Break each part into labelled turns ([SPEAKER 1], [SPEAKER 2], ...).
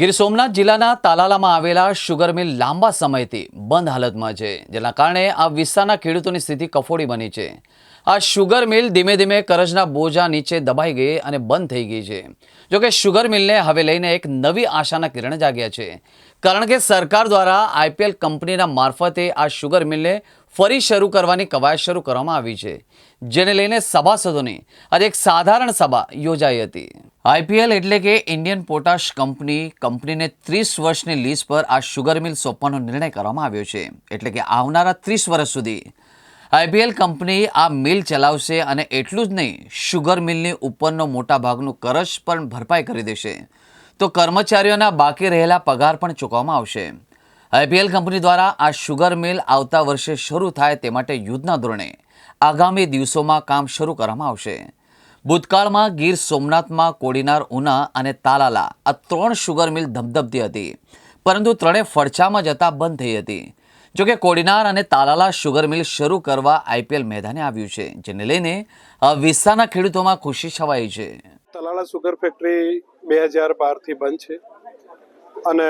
[SPEAKER 1] ગીર સોમનાથ જિલ્લાના તાલાલામાં આવેલા શુગર મિલ લાંબા સમયથી બંધ હાલતમાં છે, જેના કારણે આ વિસ્તારના ખેડૂતોની સ્થિતિ કફોડી બની છે. આ શુગર મિલ ધીમે ધીમે કરજના બોજા નીચે દબાઈ ગઈ અને બંધ થઈ ગઈ છે. જોકે શુગર મિલને હવે લઈને એક નવી આશાના કિરણ જાગ્યા છે. કારણ કે સરકાર દ્વારા આઈપીએલ કંપનીના મારફતે આ શુગર મિલને ફરી શરૂ કરવાની કવાયત શરૂ કરવામાં આવી છે. જેને લઈને સભાસદોની આજે એક સાધારણ સભા યોજાઈ હતી. આઈપીએલ એટલે કે ઇન્ડિયન પોટાશ કંપની, કંપનીને ત્રીસ વર્ષની લીઝ પર આ શુગર મિલ સોંપવાનો નિર્ણય કરવામાં આવ્યો છે. એટલે કે આવનારા ત્રીસ વર્ષ સુધી. આઈપીએલ કંપની આ મિલ ચલાવશે અને એટલું જ નહીં શુગર મિલની ઉપરનો મોટા ભાગનું કરજ પણ ભરપાઈ કરી દેશે. તો કર્મચારીઓના બાકી રહેલા પગાર પણ ચૂકવવામાં આવશે. આઈપીએલ કંપની દ્વારા આ શુગર મિલ આવતા વર્ષે શરૂ થાય તે માટે યુદ્ધના ધોરણે આગામી દિવસોમાં કામ શરૂ કરવામાં આવશે. ભૂતકાળમાં ગીર સોમનાથમાં કોડીનાર ઉના અને તાલાલા આ ત્રણ શુગર મિલ ધમધમતી હતી. પરંતુ ત્રણે ફરછામાં જતા બંધ થઈ હતી. જોકે કોડીનાર અને તાલાલા શુગર મિલ શરૂ કરવા આઈપીએલ મેદાને આવ્યું છે, જેને લઈને વિસ્તારના ખેડૂતોમાં ખુશી છવાઈ છે.
[SPEAKER 2] તાલાલા સુગર ફેક્ટરી બે હજાર બારથી બંધ છે અને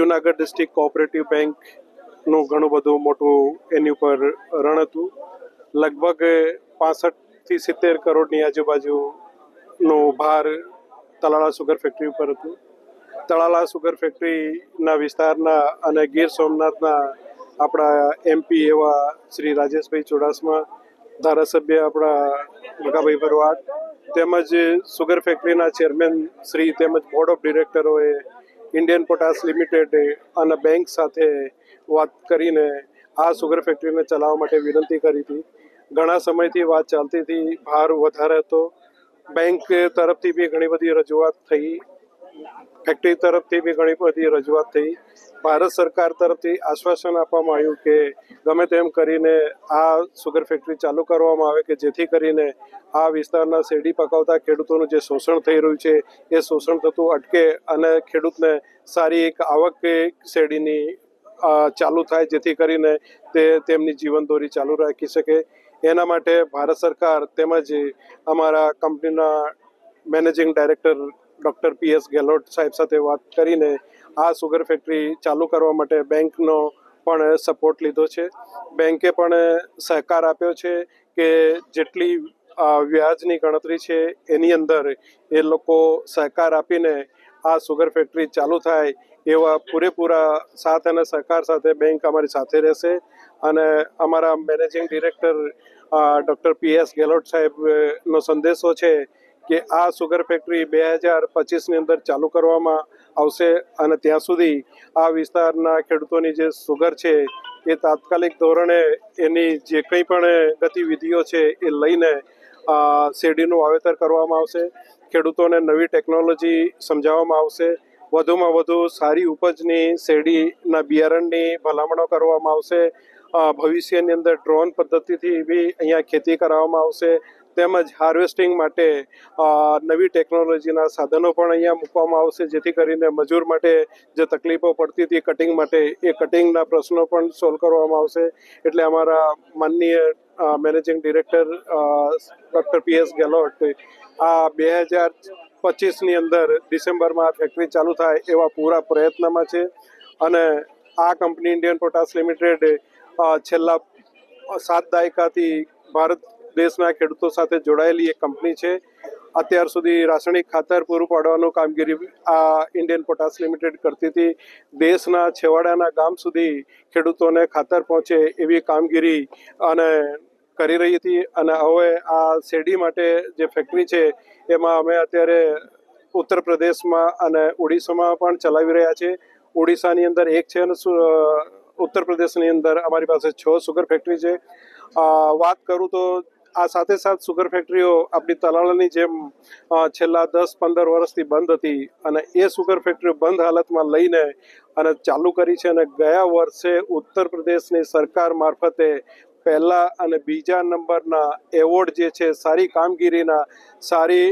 [SPEAKER 2] જુનાગઢ ડિસ્ટ્રિક્ટ કોઓપરેટિવ બેંકનું ઘણું બધું મોટું એની ઉપર રણ હતું. લગભગ પાસઠથી સિત્તેર કરોડની આજુબાજુનો ભાર તલાળા સુગર ફેક્ટરી ઉપર હતું. તળાલા સુગર ફેક્ટરીના વિસ્તારના અને ગીર સોમનાથના આપણા એમપી એવા શ્રી રાજેશભાઈ ચુડાસમા, ધારાસભ્ય આપણા ભગાભાઈ ભરવાડ, તેમજ સુગર ફેક્ટરીના ચેરમેન શ્રી તેમજ બોર્ડ ઓફ ડિરેક્ટરોએ ઇન્ડિયન પોટાશ લિમિટેડ અને બેંક સાથે વાત કરીને આ સુગર ફેક્ટરીને ચલાવવા માટે વિનંતી કરી હતી. ઘણા સમયથી વાત ચાલતી હતી, ભાર વધારે હતો. બેંક તરફથી બી ઘણી બધી રજૂઆત થઈ. ફેક્ટરી તરફથી બી ઘણી બધી રજૂઆત થઈ. ભારત સરકાર તરફથી આશ્વાસન આપવામાં આવ્યું કે ગમે તેમ કરીને આ સુગર ફેક્ટરી ચાલુ કરવામાં આવે કે જેથી કરીને આ વિસ્તારના શેરડી પકાવતા ખેડૂતોનું જે શોષણ થઈ રહ્યું છે, એ શોષણ થતું અટકે અને ખેડૂતને સારી એક આવક શેરડીની ચાલુ થાય જેથી કરીને તે તેમની જીવનદોરી ચાલુ રાખી શકે. એના માટે ભારત સરકાર તેમજ અમારા કંપનીના managing director doctor P S Gehlot સાહેબ સાથે વાત કરીને આ સુગર ફેક્ટરી ચાલુ કરવા માટે બેંકનો પણ સપોર્ટ લીધો છે. બેંકે પણ સહકાર આપ્યો છે કે જેટલી વ્યાજની ગણતરી છે એની અંદર એ લોકો સહકાર આપીને આ સુગર ફેક્ટરી ચાલુ થાય એવા પૂરેપૂરા સાથ અને સહકાર સાથે બેંક અમારી સાથે રહેશે અને અમારા managing director doctor P S Gehlot સાહેબનો સંદેશો છે કે આ સુગર ફેક્ટરી બે હજાર પચીસની અંદર ચાલુ કરવામાં આવશે અને ત્યાં સુધી આ વિસ્તારના ખેડૂતોની જે સુગર છે એ તાત્કાલિક ધોરણે એની જે કંઈ પણ ગતિવિધિઓ છે એ લઈને શેરડીનું વાવેતર કરવામાં આવશે. ખેડૂતોને નવી ટેકનોલોજી સમજાવવામાં આવશે. વધુમાં વધુ સારી ઉપજની શેરડીના બિયારણની ભલામણો કરવામાં આવશે. ભવિષ્યની અંદર ડ્રોન પદ્ધતિથી બી અહીંયા ખેતી કરાવવામાં આવશે. તેમજ હાર્વેસ્ટિંગ માટે નવી ટેકનોલોજીના સાધનો પણ અહીંયા મૂકવામાં આવશે, જેથી કરીને મજૂર માટે જે તકલીફો પડતી હતી કટિંગ માટે, એ કટિંગના પ્રશ્નો પણ સોલ્વ કરવામાં આવશે. એટલે અમારા માનનીય managing director doctor P S Gehlot આ બે હજાર પચીસની અંદર ડિસેમ્બરમાં આ ફેક્ટરી ચાલુ થાય એવા પૂરા પ્રયત્નમાં છે. અને આ કંપની ઇન્ડિયન પોટાસ લિમિટેડ છેલ્લા સાત દાયકાથી ભારત દેશના ખેડૂતો સાથે જોડાયેલી એક કંપની છે. અત્યાર સુધી રાસાયણિક ખાતર પૂરું પાડવાનું કામગીરી આ ઇન્ડિયન પોટાસ લિમિટેડ કરતી હતી. દેશના છેવાડાના ગામ સુધી ખેડૂતોને ખાતર પહોંચે એવી કામગીરી અને કરી રહી હતી અને હવે આ શેરડી માટે જે ફેક્ટરી છે, એમાં અમે અત્યારે ઉત્તર પ્રદેશમાં અને ઓડિશામાં પણ ચલાવી રહ્યા છે ઓડિશાની અંદર એક છે અને ઉત્તર પ્રદેશની અંદર અમારી પાસે છ સુગર ફેક્ટરી છે. વાત કરું તો આ સાથે સાથ સુગર ફેક્ટરીઓ આપણી તલાળાની જેમ છેલ્લા દસ પંદર વર્ષથી બંધ હતી અને એ સુગર ફેક્ટરીઓ બંધ હાલતમાં લઈને અને ચાલુ કરી છે અને ગયા વર્ષે ઉત્તર પ્રદેશની સરકાર મારફતે પહેલા અને બીજા નંબરના એવોર્ડ જે છે, સારી કામગીરીના, સારી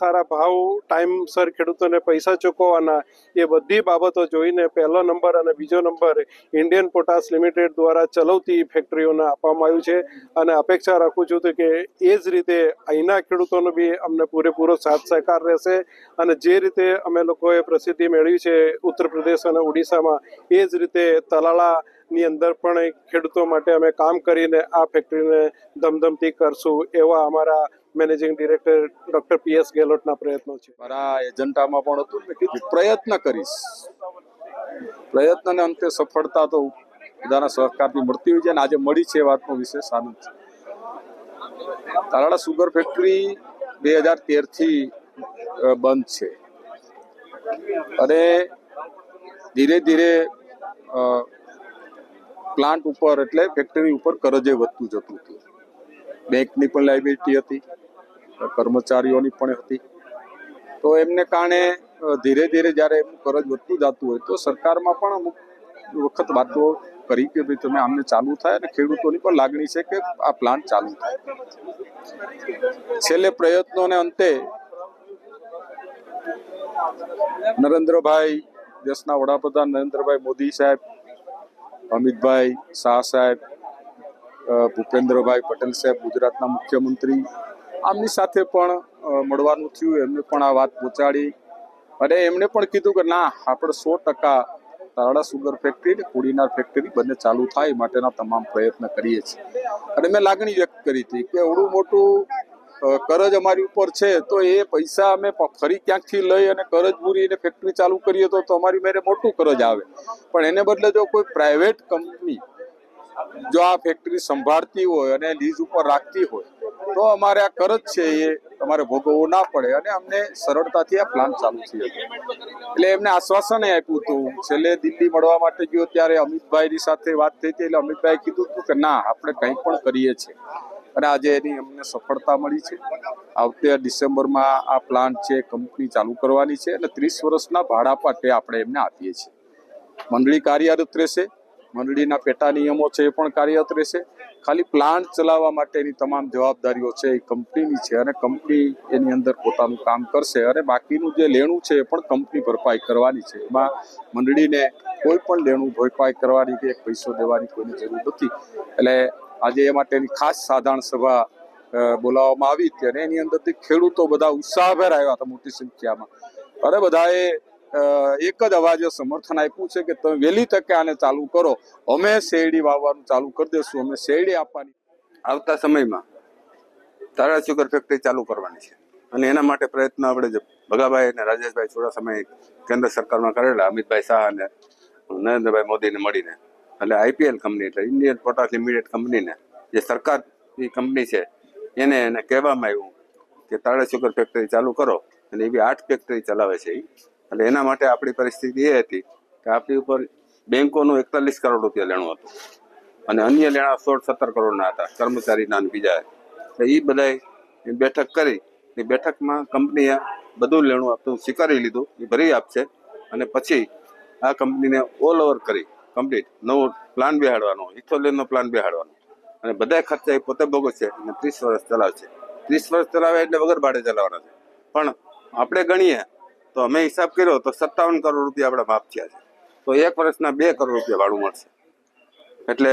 [SPEAKER 2] સારા ભાવ ટાઈમસર ખેડૂતોને પૈસા ચૂકવવાના, એ બધી બાબતો જોઈને પહેલો નંબર અને બીજો નંબર ઇન્ડિયન પોટાસ લિમિટેડ દ્વારા ચલાવતી ફેક્ટરીઓને આપવામાં આવ્યું છે. અને અપેક્ષા રાખું છું કે એ જ રીતે અહીંના ખેડૂતોનો બી અમને પૂરેપૂરો સાથ સહકાર રહેશે. અને જે રીતે અમે લોકોએ પ્રસિદ્ધિ મેળવી છે ઉત્તર પ્રદેશ અને ઓડિશામાં, એ જ રીતે તલાળાની અંદર પણ ખેડૂતો માટે અમે કામ કરીને આ ફેક્ટરીને ધમધમતી કરશું એવા અમારા managing director doctor P S ગેહલોતના પ્રયત્નો છે.
[SPEAKER 3] મારા એજન્ડામાં પણ હતું મેં કીધું પ્રયત્ન કરીશ. પ્રયત્નને અંતે સફળતા તો બધાના સહકારથી મળતી હોય છે અને આજે મળી છે એ વાતનો વિશેષ આનંદ છે. તાલાળા સુગર ફેક્ટરી બે હજાર તેરથી બંધ છે. અને ધીરે ધીરે પ્લાન્ટ ઉપર એટલે ફેક્ટરી ઉપર કરજે વધતું જતું હતું. બેંકની પણ લાયબિલિટી હતી, કર્મચારીઓની પણ હતી. તો એમને કારણે ધીરે ધીરે જ્યારે એમનું કરજ વધતું જતું હોય તો સરકારમાં પણ અમુક વખત વાતો કરી કે ભાઈ તમે આમને ચાલુ થાય અને ખેડૂતોની પણ લાગણી છે કે આ પ્લાન્ટ ચાલુ થાય. છેલ્લે પ્રયત્નોને અંતે નરેન્દ્રભાઈ, દેશના વડાપ્રધાન નરેન્દ્રભાઈ મોદી સાહેબ અમિતભાઈ શાહ સાહેબ ભૂપેન્દ્રભાઈ પટેલ સાહેબ ગુજરાતના મુખ્યમંત્રી. આમની સાથે પણ મળવાનું થયું, એમને પણ આ વાત પહોંચાડી. અને એમણે પણ કીધું કે ના, આપણે સો ટકા તારડા સુગર ફેક્ટરી અને કુડીનાર ફેક્ટરી બંને ચાલુ થાય માટેના તમામ પ્રયત્ન કરીએ છીએ. અને મેં લાગણી વ્યક્ત કરી હતી કે એવડું મોટું કરજ અમારી ઉપર છે, તો એ પૈસા અમે ફરી ક્યાંકથી લઈ અને કરજ પૂરીને ફેક્ટરી ચાલુ કરીએ તો તો અમારી મેરે મોટું કરજ આવે. પણ એને બદલે જો કોઈ પ્રાઇવેટ કંપની જો આ ફેક્ટરી સંભાળતી હોય અને લીઝ ઉપર રાખતી હોય, તો અમારે આ કરજ છે એ તમારે ભોગવવું ના પડે અને અમને સરળતાથી આ પ્લાન ચાલુ થઈ એટલે એમને આશ્વાસન આપ્યું હતું. છેલ્લે દિલ્હી મળવા માટે ગયો ત્યારે અમિતભાઈની સાથે વાત થઈ હતી એટલે અમિતભાઈ કીધું હતું કે ના, આપણે કંઈ પણ કરીએ છીએ. અને આજે એની અમને સફળતા મળી છે. આવતે ડિસેમ્બરમાં આ પ્લાન્ટ છે કંપની ચાલુ કરવાની છે અને ત્રીસ વર્ષના ભાડા પાટે આપણે એમને આપીએ છીએ. મંડળી કાર્યરત રહેશે, મંડળીના પેટા નિયમો છે એ પણ કાર્યરત રહેશે. ખાલી પ્લાન્ટ ચલાવવા માટેની તમામ જવાબદારીઓ છે એ કંપનીની છે અને કંપની એની અંદર પોતાનું કામ કરશે અને બાકીનું જે લેણું છે એ પણ કંપની ભરપાઈ કરવાની છે. એમાં મંડળીને કોઈ પણ લેણું ભરપાઈ કરવાની કે પૈસો દેવાની કોઈની જરૂર નથી. એટલે આજે એ માટેની ખાસ સાધારણ સભા બોલાવવામાં આવી હતી અને એની અંદરથી ખેડૂતો બધા ઉત્સાહભેર આવ્યા હતા મોટી સંખ્યામાં. અને બધાએ એક જ અવાજે સમર્થન આપ્યું છે કે તમે વહેલી તકે આને ચાલુ કરો. અમે શેરડી વાવવાનું ચાલુ કરી દેશું, અમે શેરડી આપવાની.
[SPEAKER 4] આવતા સમયમાં તારા સુગર ફેક્ટરી ચાલુ કરવાની છે. અને એના માટે પ્રયત્ન આપણે ભગાભાઈ અને રાજેશભાઈ થોડા સમય કેન્દ્ર સરકારમાં કરેલા, અમિતભાઈ શાહ અને નરેન્દ્રભાઈ મોદીને મળીને. એટલે આઈપીએલ કંપની, એટલે ઇન્ડિયન પોટાશ લિમિટેડ કંપનીને, જે સરકારની કંપની છે, એને એને કહેવામાં આવ્યું કે તાળા સુગર ફેક્ટરી ચાલુ કરો, અને એવી આઠ ફેક્ટરી ચલાવે છે એ એટલે એના માટે આપણી પરિસ્થિતિ એ હતી કે આપણી ઉપર બેંકોનું એકતાલીસ કરોડ રૂપિયા લેણું હતું. અને અન્ય લેણા સોળ સત્તર કરોડના હતા, કર્મચારીના અને બીજા. એટલે એ બધાય બેઠક કરી એ બેઠકમાં કંપનીએ બધું લેણું આપતું, સ્વીકારી લીધું એ ભરી આપશે, અને પછી આ કંપનીને ઓલ ઓવર કરી. કમ્પ્લીટ નવો પ્લાન બેહાડવાનો ઇથોલિયનનો પ્લાન બેહાડવાનો. અને બધા ખર્ચા એ પોતે ભોગવશે અને ત્રીસ વર્ષ ચલાવશે. ત્રીસ વર્ષ ચલાવે એટલે વગર ભાડે ચલાવવાના છે. પણ આપણે ગણીએ તો અમે હિસાબ કર્યો તો સત્તાવન કરોડ રૂપિયા આપણા માફ થયા છે. તો એક વર્ષના બે કરોડ રૂપિયા ભાડું મળશે. એટલે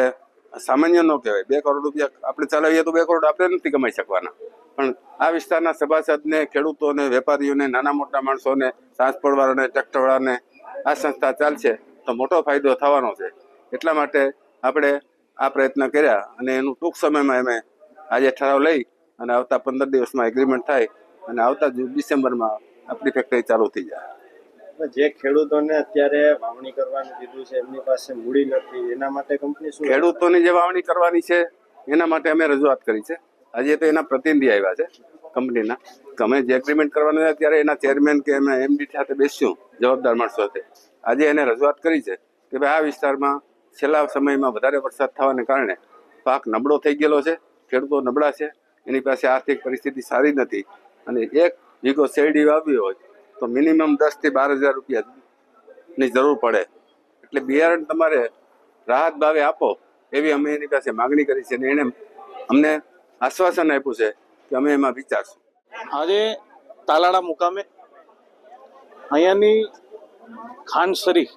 [SPEAKER 4] સામાન્ય ન કહેવાય. બે કરોડ રૂપિયા આપણે ચલાવીએ તો બે કરોડ આપણે નથી કમાઈ શકવાના. પણ આ વિસ્તારના સભાસદને, ખેડૂતોને, વેપારીઓને, નાના મોટા માણસોને ટ્રાન્સપોર્ટવાળાને ટ્રેક્ટરવાળાને આ સંસ્થા ચાલશે. તો મોટો ફાયદો થવાનો છે. એટલા માટે આપણે આ પ્રયત્ન કર્યા અને એનું ટૂંક સમયમાં અમે આજે ઠરાવ લઈ અને આવતા પંદર દિવસમાં એગ્રીમેન્ટ થાય અને આવતા ડિસેમ્બરમાં આપણી ફેક્ટરી ચાલુ થઈ જાય.
[SPEAKER 5] જે ખેડૂતોને અત્યારે વાવણી કરવાનું કીધું છે એમની પાસે મૂડી નથી. એના માટે કંપની શું
[SPEAKER 4] ખેડૂતોની જે વાવણી કરવાની છે એના માટે અમે રજૂઆત કરી છે. આજે તો એના પ્રતિનિધિ આવ્યા છે કંપનીના તમે જે એગ્રીમેન્ટ કરવાનું ત્યારે એના ચેરમેન કે અમે એમડી સાથે બેસ્યું જવાબદાર માણસો સાથે. આજે એને રજૂઆત કરી છે કે ભાઈ આ વિસ્તારમાં છેલ્લા સમયમાં વધારે વરસાદ થવાને કારણે પાક નબળો થઈ ગયેલો છે, ખેડૂતો નબળા છે, એની પાસે આર્થિક પરિસ્થિતિ સારી નથી. અને એક વીઘો શેરડી વાવી હોય તો મિનિમમ દસથી બાર હજાર રૂપિયાની જરૂર પડે. એટલે બિયારણ તમારે રાહત ભાવે આપો એવી અમે એની પાસે માગણી કરી છે અને એણે અમને આશ્વાસન આપ્યું છે કે અમે એમાં વિચારશું.
[SPEAKER 6] આજે તાલાળા મુકામે અહીંયાની ખાનસરી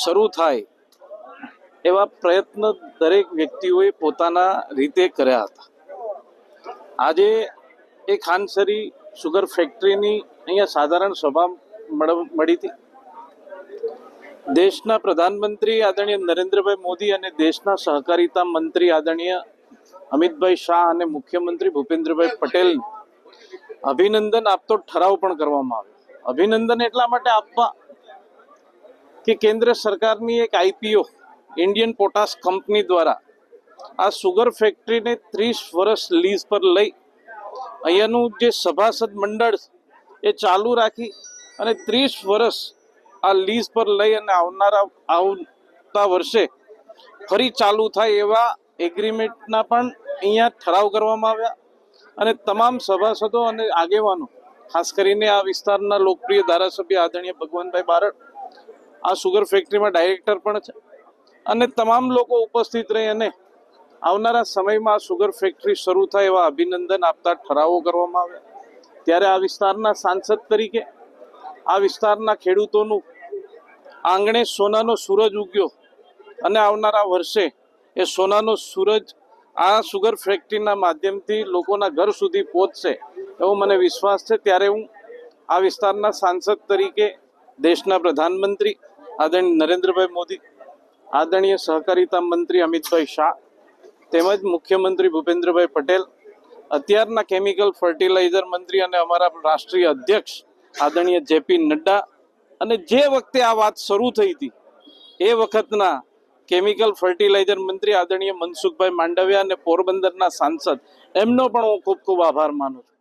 [SPEAKER 6] શરૂ થાય એવા પ્રયત્ન દરેક વ્યક્તિઓએ પોતાના રીતે કર્યા હતા. આજે એ ખાનસરી સુગર ફેક્ટરીની અહીંયા સાધારણ સભા મળી હતી. દેશના પ્રધાનમંત્રી આદરણીય નરેન્દ્રભાઈ મોદી અને દેશના સહકારિતા મંત્રી આદરણીય અમિતભાઈ શાહ અને મુખ્યમંત્રી ભૂપેન્દ્રભાઈ પટેલ અભિનંદન આપતો ઠરાવ પણ કરવામાં આવ્યો. અભિનંદન એટલા માટે આપવા કે કેન્દ્ર સરકારની એક આઈપીઓ ઇન્ડિયન પોટાશ કંપની દ્વારા આ સુગર ફેક્ટરીને ત્રીસ વર્ષ લીઝ પર લઈ અહીંયાનું જે સભાસદ મંડળ એ ચાલુ રાખી અને ત્રીસ વર્ષ આ લીઝ પર લઈ અને આવનારા, આવતા વર્ષે ફરી ચાલુ થાય એવા એગ્રીમેન્ટના પણ અહીંયા ઠરાવ કરવામાં આવ્યા અને તમામ સભાસદો અને આગેવાનો, ખાસ કરીને આ વિસ્તારના લોકપ્રિય ધારાસભ્ય આદરણીય ભગવાનભાઈ બારડ આ સુગર ફેક્ટરીમાં ડાયરેક્ટર પણ છે. અને તમામ લોકો ઉપસ્થિત રહી અને આવનારા સમયમાં આ સુગર ફેક્ટરી શરૂ થાય એવા અભિનંદન આપતા ઠરાવો કરવામાં આવ્યા. ત્યારે આ વિસ્તારના સાંસદ તરીકે, આ વિસ્તારના ખેડૂતોનું આંગણે સોનાનો સૂરજ ઉગ્યો અને આવનારા વર્ષે એ સોનાનો સૂરજ આ સુગર ફેક્ટરીના માધ્યમથી લોકોના ઘર સુધી પહોંચશે એવો મને વિશ્વાસ છે. ત્યારે હું આ વિસ્તારના સાંસદ તરીકે, દેશના પ્રધાનમંત્રી આદરણીય નરેન્દ્રભાઈ મોદી, આદરણીય સહકારિતા મંત્રી અમિતભાઈ શાહ, તેમજ મુખ્યમંત્રી ભૂપેન્દ્રભાઈ પટેલ, અત્યારના કેમિકલ ફર્ટિલાઇઝર મંત્રી અને અમારા રાષ્ટ્રીય અધ્યક્ષ આદરણીય જેપી નડ્ડા અને જે વખતે આ વાત શરૂ થઈ હતી, એ વખતના કેમિકલ ફર્ટિલાઇઝર મંત્રી આદરણીય મનસુખભાઈ માંડવિયા અને પોરબંદરના સાંસદ, એમનો પણ હું ખૂબ ખૂબ આભાર માનું છું.